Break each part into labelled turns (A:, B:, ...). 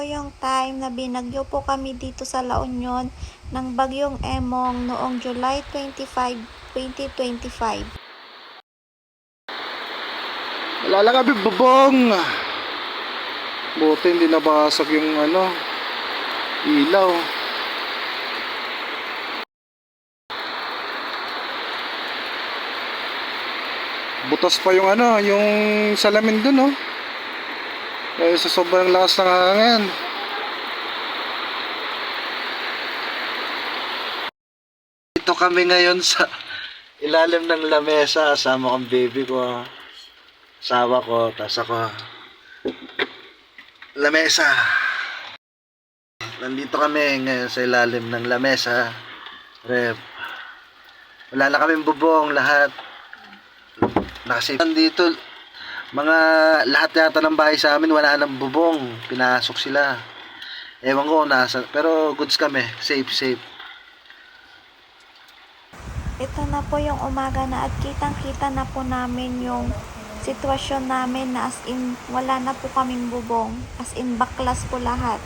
A: po yung time na binagyo po kami dito sa La Union ng bagyong Emong noong July 25, 2025.
B: Wala lang kami bubong. Buti hindi nabasag yung ano, ilaw. Butas pa yung ano, yung salamin dun, oh. Dahil sa sobrang lakas ng hangin. Ito kami ngayon sa ilalim ng lamesa. Kasama kong baby ko. Sawa ko, tas ako. Lamesa. Nandito kami ngayon sa ilalim ng lamesa. Rep. Wala na kaming bubong, lahat. Nakasip. Nandito, mga lahat yata ng bahay sa amin, wala nang bubong. Pinasok sila. Ewan ko, nasa, pero goods kami. Safe, safe.
A: Ito na po yung umaga na at kitang-kita na po namin yung sitwasyon namin na as in wala na po kaming bubong. As in baklas po lahat.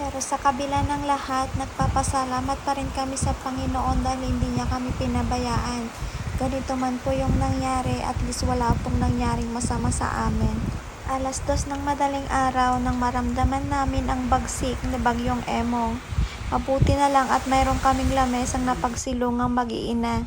A: Pero sa kabila ng lahat, nagpapasalamat pa rin kami sa Panginoon dahil hindi niya kami pinabayaan. Ganito man po yung nangyari, at least wala pong nangyaring masama sa amin. Alas dos ng madaling araw nang maramdaman namin ang bagsik ni Bagyong Emong. Mabuti na lang at mayroon kaming lamesang napagsilungang mag-iina.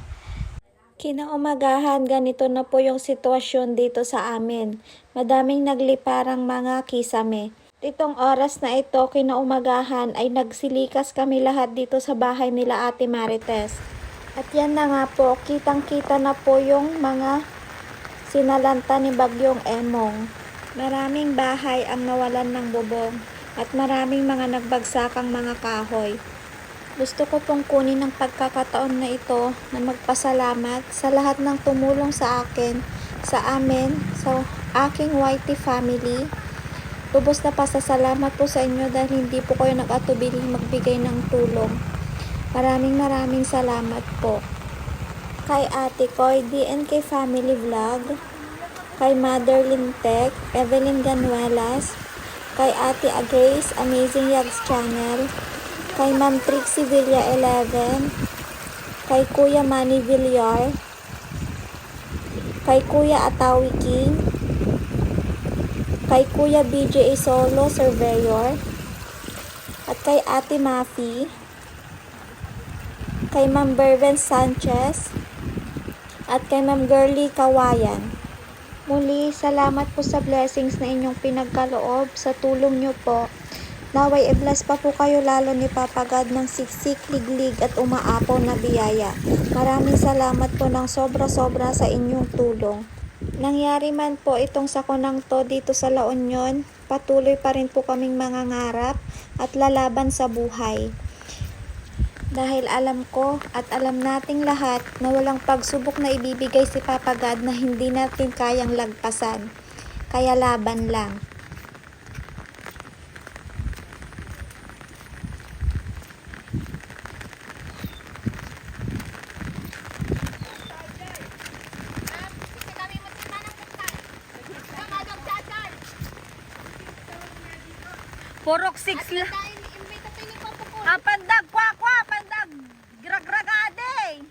A: Kinaumagahan, ganito na po yung sitwasyon dito sa amin. Madaming nagliparang mga kisame. Itong oras na ito, kinaumagahan, ay nagsilikas kami lahat dito sa bahay nila Ate Marites. At yan na nga po, kitang-kita na po yung mga sinalanta ni Bagyong Emong. Maraming bahay ang nawalan ng bubong at maraming mga nagbagsakang mga kahoy. Gusto ko pong kunin ng pagkakataon na ito na magpasalamat sa lahat ng tumulong sa akin, sa amin, sa aking YT family. Lubos na pasasalamat po sa inyo dahil hindi po kayo nag-atubiling magbigay ng tulong. Maraming maraming salamat po. Kay Ate Koy, DNK Family Vlog, kay Mother Tech, Evelyn Ganuelas, kay Ate Grace, Amazing Yags Channel, kay Ma'am Trixie Villa 11, kay Kuya Manny Villar, kay Kuya Atawi King, kay Kuya BJ Solo Surveyor, at kay Ate Mafi, kay Ma'am Berven Sanchez, at kay Ma'am Girly Kawayan. Muli, salamat po sa blessings na inyong pinagkaloob sa tulong nyo po. Naway i-bless pa po kayo lalo ni Papa God ng siksik, liglig at umaapaw na biyaya. Maraming salamat po ng sobra-sobra sa inyong tulong. Nangyari man po itong sakunang to dito sa La Union, patuloy pa rin po kaming mangangarap at lalaban sa buhay. Dahil alam ko at alam nating lahat na walang pagsubok na ibibigay si Papa God na hindi natin kayang lagpasan. Kaya laban lang.
C: Purok 6 lang. Ah, pandag, kwa, kwa, pandag. Gragragade.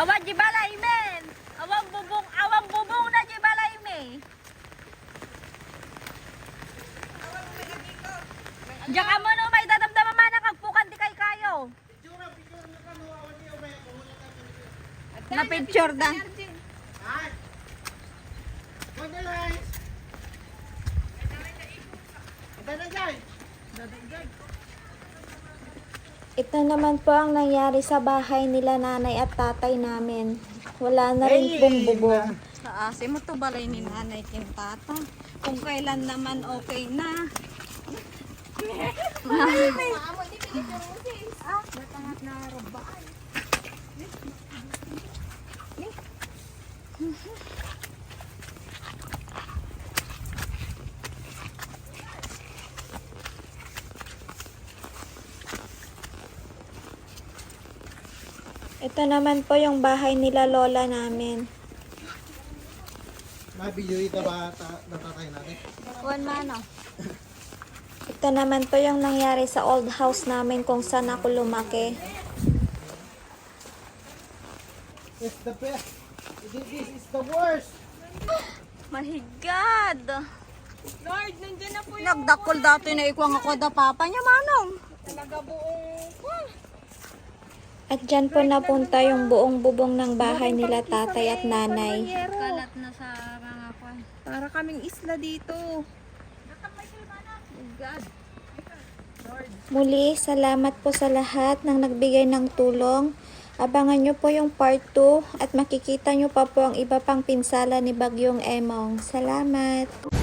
C: Awan di balay men. Awang bubong, awang bubong na di balay me. Diyan ka mo no, may dadamdaman man ang kagpukan di kay kayo. Na picture da.
A: Ito naman po ang nangyari sa bahay nila nanay at tatay namin. Wala na rin pong bubong.
C: Sa ase mo to balay ni nanay kin tata. Kung kailan naman okay na.
A: Ito naman po yung bahay nila lola namin.
B: Nakabidyo ito ba ta- natatay natin?
C: Kuan mano.
A: Ito naman po yung nangyari sa old house namin kung saan ako lumaki.
B: It's the best. This is the worst.
C: Mahigad. Lord, nandiyan na po yung... Nagdakol dati na ikaw nga kwada papa niya, manong. Talaga buong...
A: At dyan po napunta yung buong bubong ng bahay nila tatay at nanay.
C: Kalat na sa mga kwan.
D: Para kaming isla dito.
C: God.
A: Muli, salamat po sa lahat ng nagbigay ng tulong. Abangan nyo po yung part 2 at makikita nyo pa po ang iba pang pinsala ni Bagyong Emong. Salamat!